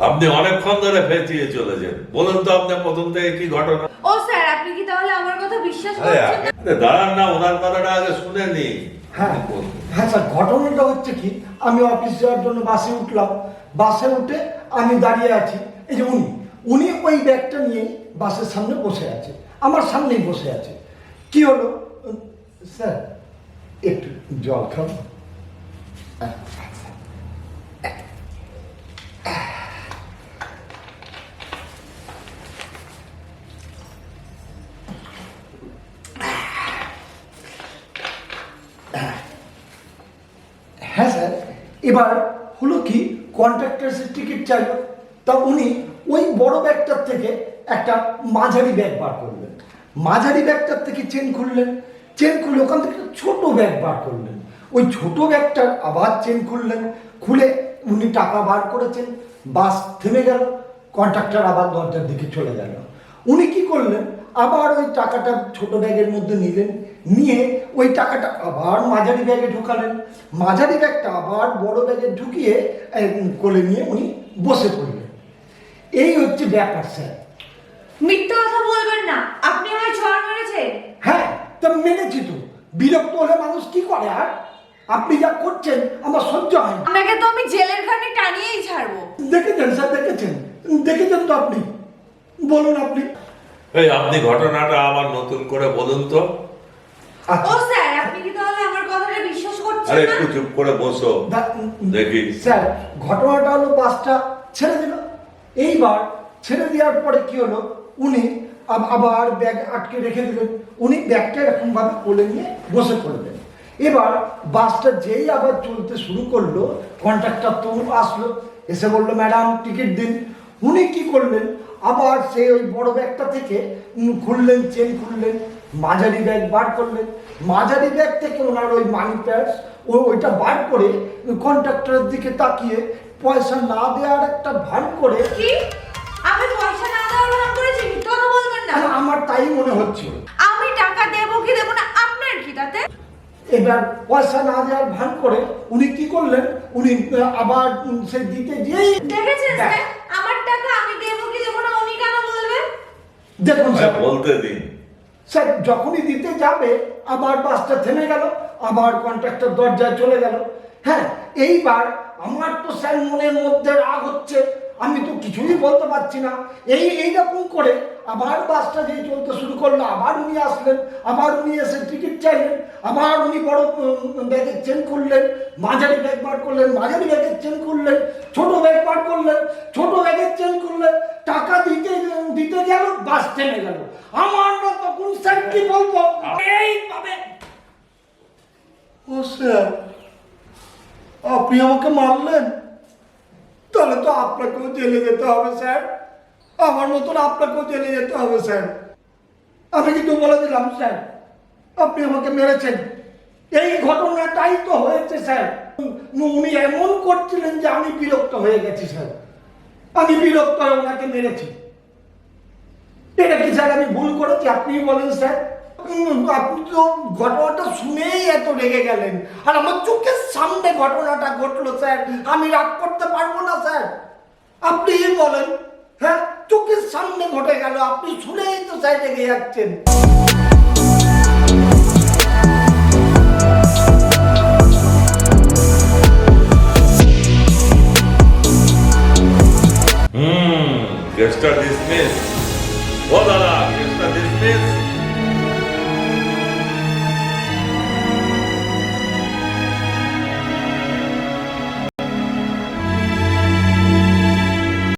আপনি অনেকক্ষণ ধরে ফেঁচিয়ে চলেছেন বলুন তো আপনার প্রথম থেকে কি ঘটনা? ও স্যার আপনি কি তাহলে আমার কথা বিশ্বাস করছেন না? দাঁড়ান না ওনার কথাটা আগে শুনে নি। হ্যাঁ হ্যাঁ স্যার ঘটনাটা হচ্ছে কি আমি অফিস যাওয়ার জন্য বাসে উঠলাম। বাসে উঠে আমি দাঁড়িয়ে আছি এই যে উনি উনি ওই ব্যাগটা নিয়েই বাসের সামনে বসে আছে আমার সামনেই বসে আছে। কি হলো? স্যার একটু জল খাব হ্যাঁ স্যার, এবার হলো কি কন্ট্রাক্টার্সের টিকিট চাইলো। তা উনি ওই বড় ব্যাগটার থেকে একটা মাঝারি ব্যাগ বার করলেন। মাঝারি ব্যাগটার থেকে চেন খুললেন। চেন খুলে ওখান থেকে ছোট ব্যাগ বার করলেন। ওই ছোট ব্যাগটার আবার চেন খুললেন। খুলে উনি টাকা বার করেছেন। বাস থেমে গেল। কন্ট্রাক্টর আবার দরজার দিকে চলে গেল। উনি কি করলেন? আবার ওই টাকাটা ছোট ব্যাগের মধ্যে নিলেন। নিয়ে ওই টাকাটা আবার মাঝারি ব্যাগে ঢুকালেন। মাঝারি ব্যাগটা আবার বড় ব্যাগে ঢুকিয়ে কোলে নিয়ে উনি বসে পড়লেন। এই হচ্ছে ব্যাপার স্যার। মিথ্যা কথা বলবেন না। আপনি আমায় ঝড় মেরেছেন। হ্যাঁ তা মেনেছি তো। বিরক্ত হলে মানুষ কি করে আর? আপনি যা করছেন আমার সহ্য হয় না। আপনাকে তো আমি জেলের খানে টানিয়েই ছাড়বো। দেখেছেন স্যার দেখেছেন। দেখেছেন তো আপনি? বলুন আপনি। এই আপনি ঘটনাটা আবার নতুন করে বলুন তো। ও আচ্ছা স্যার আপনি কি তাহলে আমার কথাটা বিশ্বাস করছেন আরে একটু চুপ করে বসো। দেখি। স্যার ঘটনাটা হলো বাসটা ছেড়ে দিল। এইবার ছেড়ে দেওয়ার পরে কি হলো? উনি আবার ব্যাগ আটকে রেখে দিলেন। উনি ব্যাগটা এরকম ভাবে কোলে নিয়ে বসে পড়লেন। এবার বাসটা যেই আবার চলতে শুরু করল কন্ট্রাক্টর তো আসলো। এসে বলল ম্যাডাম টিকিট দিন। উনি কি করলেন? আবার সেই ওই বড় ব্যাগটা থেকে খুললেন চেন খুললেন মাঝারি ব্যাগ বার করলেন। মাঝারি ব্যাগ থেকে ওনার ওই মানি প্যাডস ও ওইটা বার করে কন্ট্রাক্টরের দিকে তাকিয়ে পয়সা না দেওয়ার একটা ভান করে কি? আমি পয়সা না দেওয়ার ভান করেছি? মিথ্যা বলবেন না। আমার তাই মনে হচ্ছিল। আমি টাকা দেবো কি দেবো না? আপনার কি তাতে? এবার পয়সা না দেওয়ার ভান করে উনি কি করলেন? উনি আবার সে দিতে গিয়েই দেখেছেন আমার টাকা আমি দেবো কি দেবো না উনি কেন বলবেন দেখুন স্যার। বলতে দিন। স্যার যখনই দিতে যাবে আবার বাসটা থেমে গেল আবার কন্ট্রাক্টর দরজায় চলে গেল। হ্যাঁ এইবার আমার তো স্যার মনের মধ্যে রাগ হচ্ছে আমি তো কিছুই বলতে পারছি না। এই এইরকম করে আবার বাসটা যেই চলতে শুরু করল, আবার উনি আসলেন, আবার উনি এসে টিকিট চাইলেন, আবার উনি বড় ব্যাগের চেন খুললেন, মাঝারি ব্যাগ বার করলেন, মাঝারি ব্যাগের চেন খুললেন, ছোট ব্যাগ বার করলেন, ছোট ব্যাগের চেন খুললেন, টাকা দিতে দিতে গেল, বাস থেমে গেল। আমার তখন স্যার কি বলব? এইভাবে। ও স্যার আপনি আমাকে মারলেন? তাহলে তো আপনাকেও জেলে যেতে হবে স্যার আমার মতন আপনাকেও জেলে যেতে হবে, স্যার। আমি কিন্তু বলে দিলাম, স্যার, আপনি আমাকে মেরেছেন। এই ঘটনাটাই তো হয়েছে, স্যার। উনি এমন করছিলেন যে আমি বিরক্ত হয়ে গেছি, স্যার। আমি বিরক্ত হয়ে ওনাকে মেরেছি। এটা কি, স্যার, আমি ভুল করেছি? আপনি বলেন, স্যার। আপনি তো ঘটনাটা শুনেই এত রেগে গেলেন। আর আমার চোখের সামনে ঘটনাটা ঘটলো, স্যার। আমি রাগ করতে পারব না, স্যার। আপনি বলেন। ঘটে গেল, আপনি শুনেই তো সাইডে গিয়ে যাচ্ছেন। হুম কেসটা ডিসমিস ও দাদা কেসটা ডিসমিস